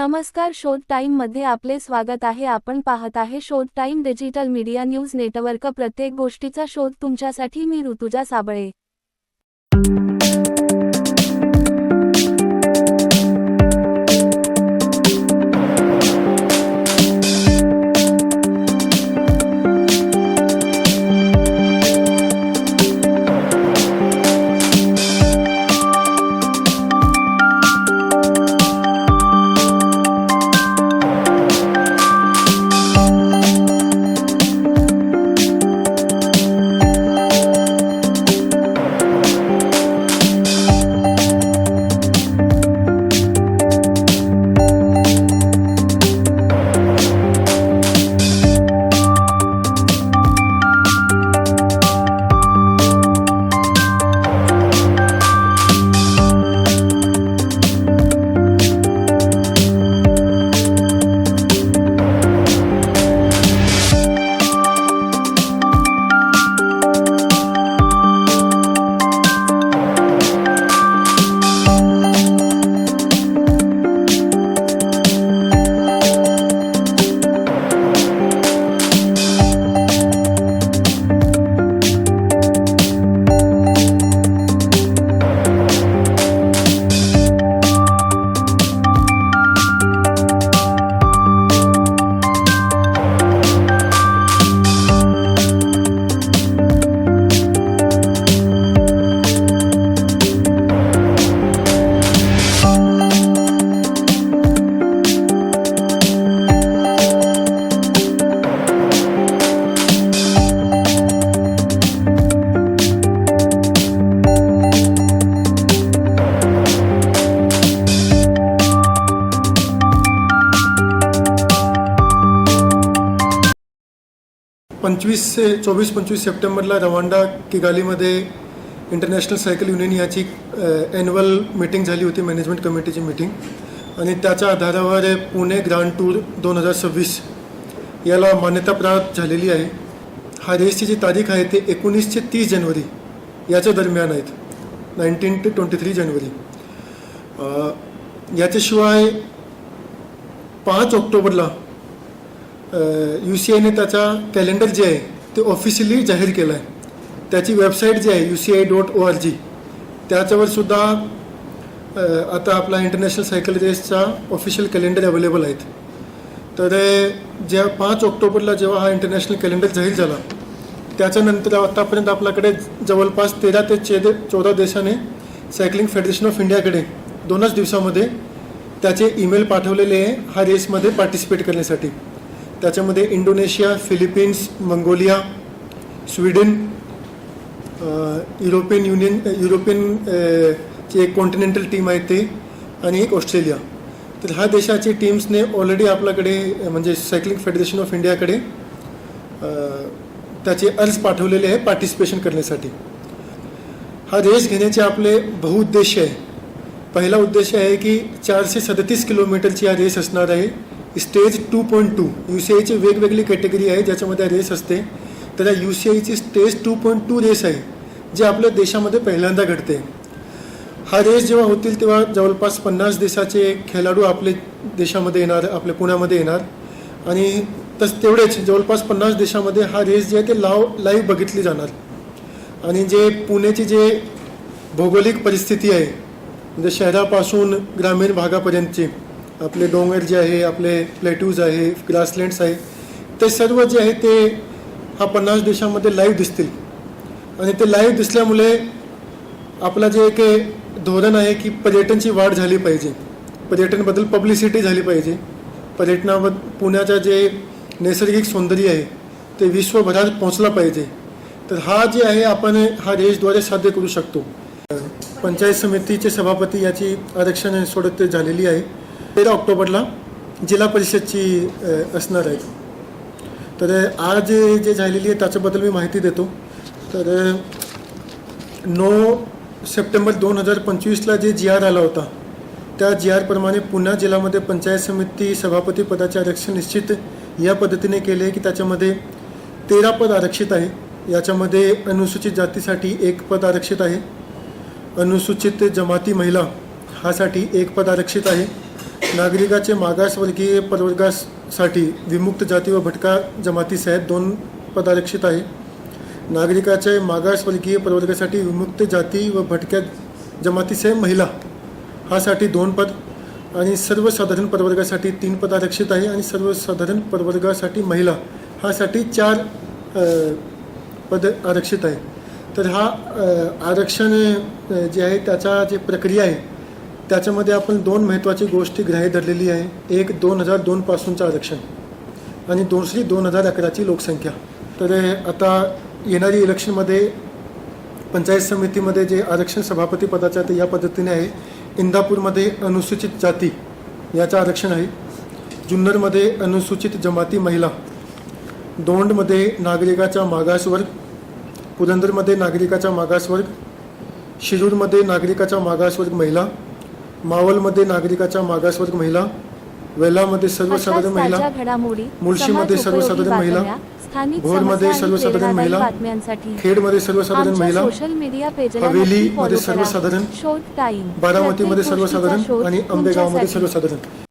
नमस्कार शोध टाइममध्ये आपले स्वागत आहे. आपण पाहत आहे Shodh time digital media news network. प्रत्येक गोष्टीचा शोध तुमच्यासाठी मी ऋतुजा साबळे. पंचवीस से चोवीस पंचवीस सप्टेंबरला रवांडा किगालीमध्ये इंटरनॅशनल सायकल युनियन याची ॲन्युअल मीटिंग झाली होती मॅनेजमेंट कमिटीची मीटिंग आणि त्याच्या आधारावर पुणे ग्रँड टूर दोन हजार सव्वीस याला मान्यता प्राप्त झालेली आहे. हा रेसची जी तारीख आहे ते एकोणीस ते तीस जानेवारी याच्या दरम्यान आहेत. नाईन्टीन ते ट्वेंटी थ्री जानेवारी याच्याशिवाय पाच ऑक्टोबरला यू सी आयने त्याचा कॅलेंडर जे आहे ते ऑफिशियली जाहीर केलं आहे. त्याची वेबसाईट जी आहे U C I dot O R G त्याच्यावर सुद्धा आता आपला इंटरनॅशनल सायकल रेसचा ऑफिशियल कॅलेंडर अवेलेबल आहेत. तर ज्या पाच ऑक्टोबरला जेव्हा हा इंटरनॅशनल कॅलेंडर जाहीर झाला त्याच्यानंतर आतापर्यंत आपल्याकडे जवळपास तेरा ते चेद चौदा देशाने सायकलिंग फेडरेशन ऑफ इंडियाकडे दोनच दिवसामध्ये त्याचे ईमेल पाठवलेले आहे हा रेसमध्ये पार्टिसिपेट करण्यासाठी. त्याच्यामध्ये Indonesia Philippines Mongolia Sweden European Union European ची एक कॉन्टिनेंटल टीम आहे ते आणि एक ऑस्ट्रेलिया. तर ह्या देशाची टीम्सने ऑलरेडी आपल्याकडे म्हणजे सायकलिंग फेडरेशन ऑफ इंडियाकडे त्याचे अर्ज पाठवलेले आहे पार्टिसिपेशन करण्यासाठी. हा रेस घेण्याचे आपले बहुउद्देश आहे. पहिला उद्देश आहे की चारशे सदतीस किलोमीटरची हा रेस असणार आहे. Stage two point two U C आयची वेगवेगळी कॅटेगरी आहे ज्याच्यामध्ये रेस असते. तर या यू सी आयची stage two point two race आहे जे आपल्या देशामध्ये पहिल्यांदा घडते. हा रेस जेव्हा होतील तेव्हा जवळपास पन्नास देशाचे खेळाडू आपले देशामध्ये येणार आपल्या पुण्यामध्ये येणार. आणि तस तेवढेच जवळपास पन्नास देशामध्ये हा रेस जे आहे ते लाव लाईव्ह बघितली जाणार. आणि जे पुण्याची जे भौगोलिक परिस्थिती आहे म्हणजे शहरापासून ग्रामीण भागापर्यंतचे आपले डोंगर जे आहे आपले प्लेट्यूज आहे ग्रासलँड्स आहे ते सर्व जे आहे ते हा पन्नास देशामध्ये लाईव्ह दिसतील. आणि ते लाईव्ह दिसल्यामुळे आपला जे एक धोरण आहे की पर्यटनची वाढ झाली पाहिजे. पर्यटनबद्दल पब्लिसिटी झाली पाहिजे. पर्यटनाबद्द पुण्याचा जे नैसर्गिक सौंदर्य आहे ते विश्वभरात पोहोचला पाहिजे. तर हा जे आहे आपण हा रेसद्वारे साध्य करू शकतो. पंचायत समितीचे सभापती याची आरक्षण सोडत झालेली आहे. तेरा ऑक्टोबरला जिल्हा परिषदची असणार आहे. तर आज जे झालेली आहे त्याच्याबद्दल मी माहिती देतो. तर नऊ सप्टेंबर दोन हजार पंचवीसला जे जी आर आला होता त्या जी आरप्रमाणे पुन्हा जिल्ह्यामध्ये पंचायत समिती सभापती पदाचे आरक्षण निश्चित या पद्धतीने केले की त्याच्यामध्ये तेरा पद आरक्षित आहे. याच्यामध्ये अनुसूचित जातीसाठी एक पद आरक्षित आहे. अनुसूचित जमाती महिला हासाठी एक पद आरक्षित आहे. नागरिकाचे मागासवर्गीय प्रवर्गासाठी विमुक्त जाती व भटका जमातीसहित दोन पद आरक्षित आहे. नागरिकाचे मागासवर्गीय प्रवर्गासाठी विमुक्त जाती व भटक्या जमातीसह महिला हासाठी दोन पद आणि सर्वसाधारण प्रवर्गासाठी तीन पद आरक्षित आहे आणि सर्वसाधारण प्रवर्गासाठी महिला हासाठी चार पद आरक्षित आहे. तर हा आरक्षण जे आहे त्याचा जे प्रक्रिया आहे त्याच्यामध्ये आपण दोन महत्त्वाची गोष्टी ग्राह्य धरलेली आहे. एक दोन हजार दोनपासूनचं आरक्षण. आणि दुसरी दोन हजार अकराची लोकसंख्या. तर आता येणारी इलेक्शनमध्ये पंचायत समितीमध्ये जे आरक्षण सभापती पदाचं आहे ते या पद्धतीने आहे. इंदापूरमध्ये अनुसूचित जाती याचं आरक्षण आहे. जुन्नरमध्ये अनुसूचित जमाती महिला. दोंडमध्ये नागरिकाचा मागासवर्ग पुरंदरमध्ये नागरिकाचा मागासवर्ग शिरूरमध्ये नागरिकाचा मागासवर्ग महिला. मावलमध्ये नागरिकाचा मागासवर्ग महिला वेलामध्ये सर्वसाधारण महिला मुळशीमध्ये सर्वसाधारण महिला, भोरमध्ये सर्वसाधारण महिला, खेडमध्ये सर्वसाधारण महिला follow करा. सर्वसाधारण, बारामतीमध्ये सर्वसाधारण आणि आंबेगावमध्ये. सर्वसाधारण